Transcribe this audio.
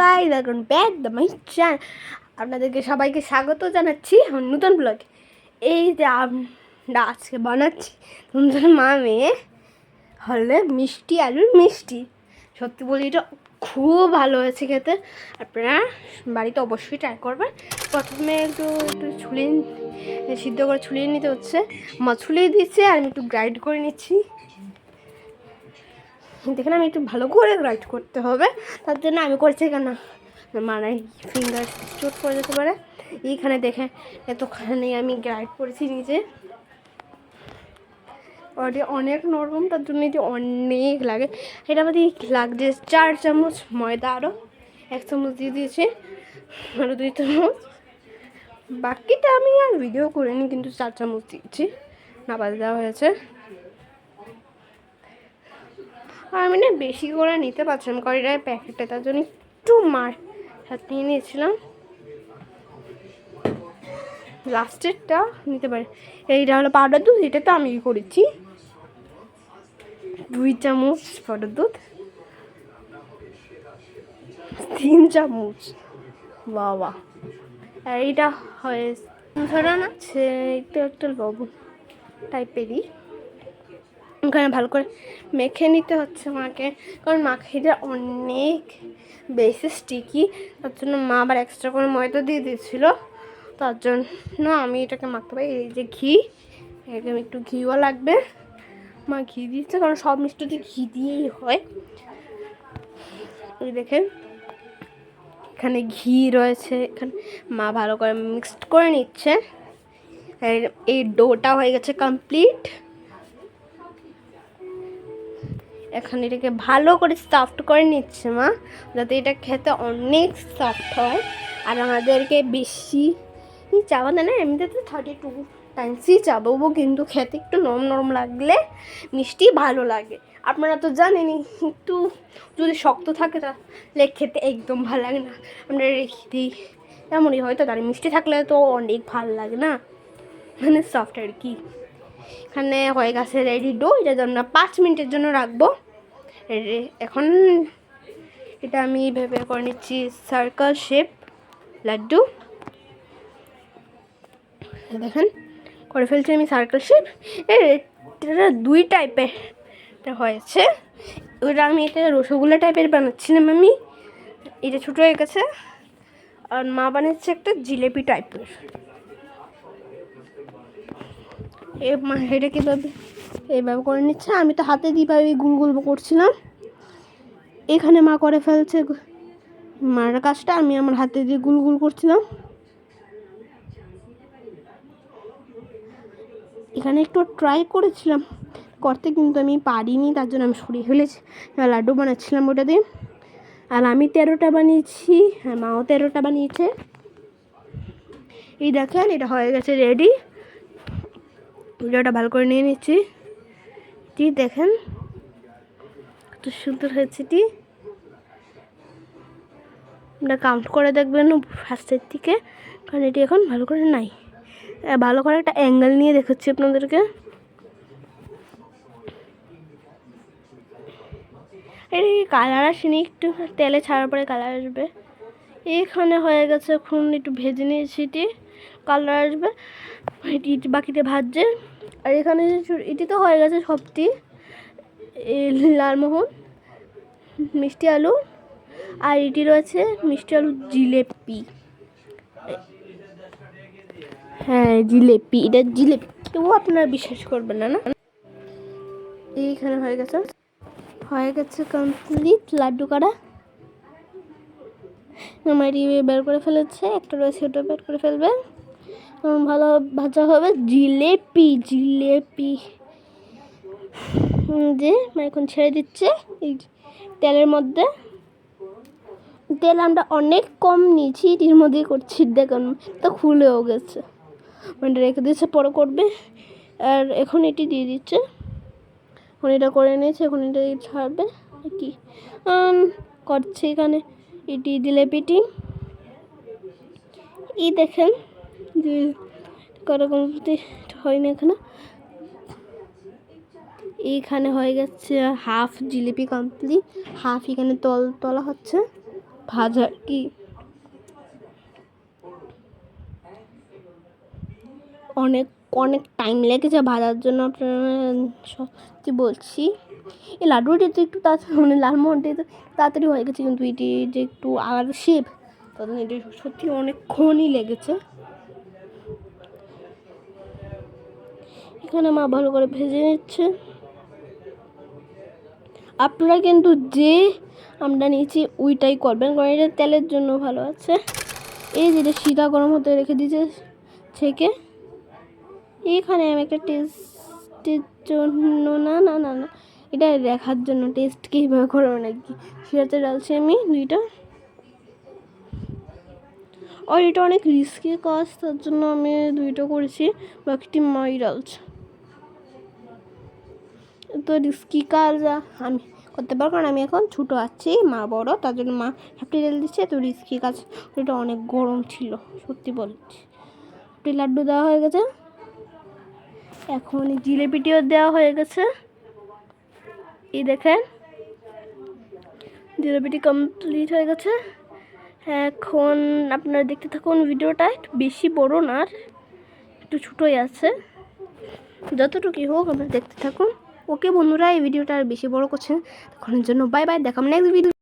গাই দেখুন back the my channel. আপনাদেরকে সবাইকে স্বাগত জানাচ্ছি আমার নতুন ব্লগ। এই যে আমরা আজকে বানাচ্ছি নতুন মা মেয়ে হলে মিষ্টি আলুর মিষ্টি। সত্যি বলি, এটা খুব ভালো হয়েছে খেতে। আপনারা বাড়িতে অবশ্যই ট্রাই করবেন। প্রথমে একটু একটু ছুলিয়ে সিদ্ধ করে ছুলিয়ে নিতে হচ্ছে। মা ছুলিয়ে দিচ্ছে, আর আমি একটু গ্রাইন্ড করে নিচ্ছি। দেখেন আমি একটু ভালো করে গ্রাইন্ড করতে হবে। তার জন্য আমি করছি কেন মানে ফিঙ্গার চোট পড়ে যেতে পারে। এইখানে দেখে এতখানি আমি গ্রাইন্ড করেছি নিজে। ওটি অনেক নরম, তার জন্য এটি অনেক লাগে। এটা আমাদের লাগছে চার চামচ ময়দা আরও এক চামচ দিয়ে দিয়েছি আরও দুই চামচ। বাকিটা আমি আর ভিডিও করিনি, কিন্তু চার চামচ দিয়েছি। না, বাদে দেওয়া হয়েছে। আর আমি না বেশি করে নিতে পারছিলাম এটা প্যাকেটটা তার জন্য একটু মার নিয়ে নিয়েছিলাম। লাস্টেরটা নিতে পারি। এইটা হলো পাউডার দুধ, এটা তো আমি করেছি। দুই চামচ পাউডার দুধ। তিন চামচ। বাবা। আর এইটা হয় না একটু একটা লবণ টাইপেরই ওখানে ভালো করে মেখে নিতে হচ্ছে মাকে। কারণ মাখিটা অনেক বেশি স্টিকি তার জন্য মা আবার এক্সট্রা করে ময়দা দিয়ে দিয়েছিলো। তার জন্য আমি এটাকে মাখতে পারি। এই যে ঘি একদম একটু ঘিও লাগবে। মা ঘি দিচ্ছে কারণ সব মিষ্টিতে ঘি দিয়েই হয়। এই দেখেন, এখানে ঘি রয়েছে, এখানে মা ভালো করে মিক্সড করে নিচ্ছে। এই ডোটা হয়ে গেছে কমপ্লিট এখন এটাকে ভালো করে সফট করে নিচ্ছে মা, যাতে এটা খেতে অনেক সফট হয়। আর আমাদেরকে বেশি চাওয়া না, এমনিতে তো থার্টি টু টাইমসই চাবাবো কিন্তু খেতে একটু নরম নরম লাগলে মিষ্টি ভালো লাগে। আপনারা তো জানেনই একটু যদি শক্ত থাকে তাহলে খেতে একদম ভালো লাগে না। আমরা রেখে দিই। এমনই হয়তো তার মিষ্টি থাকলে তো অনেক ভালো লাগে না। মানে সফট আর কি। এখানে হয়ে গেছে রেডি ডো এটা জন্য পাঁচ মিনিটের জন্য রাখব। এখন এটা আমি ভেবে করে নিচ্ছি সার্কেল শেপ লাড্ডু। দেখেন, করে ফেলছি আমি সার্কেল শেপ এটা দুই টাইপের হয়েছে। ওটা আমি এটা রসগোল্লা টাইপের বানাচ্ছিলাম আমি এটা ছোটো হয়ে গেছে। আর মা বানাচ্ছে একটা জিলেপি টাইপের এ মা, এটা কীভাবে এইভাবে করে নিচ্ছে। আমি তো হাতে দিয়ে গুল গুল করছিলাম, এখানে মা করে ফেলছে মার কাজটা। আমি আমার হাতে দিয়ে গুল গুল করছিলাম। এখানে একটু ট্রাই করেছিলাম, করতে কিন্তু আমি পারিনি, তার জন্য আমি সরিয়ে ফেলেছি। লাড্ডু বানাচ্ছিলাম ওটা দিয়ে। আর আমি তেরোটা বানিয়েছি হ্যাঁ মাও তেরোটা বানিয়েছে। এই দেখেন, এটা হয়ে গেছে রেডি ভিডিওটা ভালো করে নিয়ে নিচ্ছি। টি দেখেন। কত সুন্দর হয়েছে টি। আপনারা কাউন্ট করে দেখবেন ফার্স্টের দিকে, কারণ এটি এখন ভালো করে নাই। ভালো করে একটা অ্যাঙ্গেল নিয়ে দেখাচ্ছি আপনাদেরকে। এর কালার আসেনি, একটু তেলে ছাড়ার পরে কালার আসবে। এখানে হয়ে গেছে, এখন একটু ভেজে নিয়েছি এটি কালার আসবে। এটি বাকিতে ভাজছে। আর এখানে এটি তো হয়ে গেছে সবটি। লালমোহন, মিষ্টি আলু, আর এটি রয়েছে মিষ্টি আলু জিলেপি। হ্যাঁ জিলেপি, এটা জিলেপি। কেউ আপনারা বিশ্বাস করবেন না না? এইখানে হয়ে গেছে। হয়ে গেছে কমপ্লিট লাড্ডু করা আমার বের করে ফেলেছে, একটা রয়েছে ওটা বের করে ফেলবে। ভালো ভাজা হবে? জিলেপি জিলেপি। যে এখন ছেড়ে দিচ্ছে এই তেলের মধ্যে। তেল আমরা অনেক কম নিয়েছি, এটির মধ্যে করছি দেখুন, তো খুলেও গেছে। মানে রেখে দিচ্ছে পরে করবে। আর এখন এটি দিয়ে দিচ্ছে। এখন এটা করে নিয়েছে, এখন এটা ছাড়বে। কি। করছে এখানে এটি জিলেপিটি। এই দেখেন। যে করা কমপ্লিট হয়নি এখানে। এইখানে হয়ে গেছে হাফ জিলিপি কমপ্লিট হাফ এখানে তল তলা হচ্ছে। ভাজা কি? অনেক অনেক টাইম লেগেছে ভাজার জন্য। সত্যি বলছি, এই লাড্ডুটি তো একটু তাড়াতাড়ি মানে লালমোহনটি তো তাড়াতাড়ি হয়ে গেছে, কিন্তু এটি যে একটু আলাদা শেপ তখন এটি সত্যি অনেকক্ষণই লেগেছে। এখানে মা ভালো করে ভেজে নিচ্ছে। আপনারা কিন্তু যে আমরা নিয়েছি ওইটাই করবেন, কারণ এটা তেলের জন্য ভালো আছে। এই যেটা সিধা গরম হতে রেখে দিয়েছে ছেঁকে। এখানে আমি একটা টেস্টের জন্য, না না না না এটা দেখার জন্য টেস্ট কীভাবে করব নাকি? সেটাতে ডালছি আমি দুইটা। আর এটা অনেক রিস্কি কাজ, তার জন্য আমি দুইটা করেছি, বাকিটি মাই ডালছে। তো রিস্কি কাজ আমি করতে পারব কারণ আমি এখন ছোটো আছি, মা বড়, তার জন্য মা সবটি রেল দিচ্ছে, তো রিস্কি কাজ, এটা অনেক গরম ছিল, সত্যি বলছি। একটি লাড্ডু দেওয়া হয়ে গেছে। এখন জিলেপিটিও দেওয়া হয়ে গেছে। এই দেখেন, জিলেপিটি কমপ্লিট হয়ে গেছে। এখন আপনারা দেখতে থাকুন ভিডিওটা, একটু বেশি বড় না একটু ছোটোই আছে। যতটুকুই হোক আপনারা দেখতে থাকুন। ওকে বন্ধুরা, এই ভিডিওটা আর বেশি বড় করছেন তখনের জন্য বাই বাই দেখাম নেক্সট ভিডিও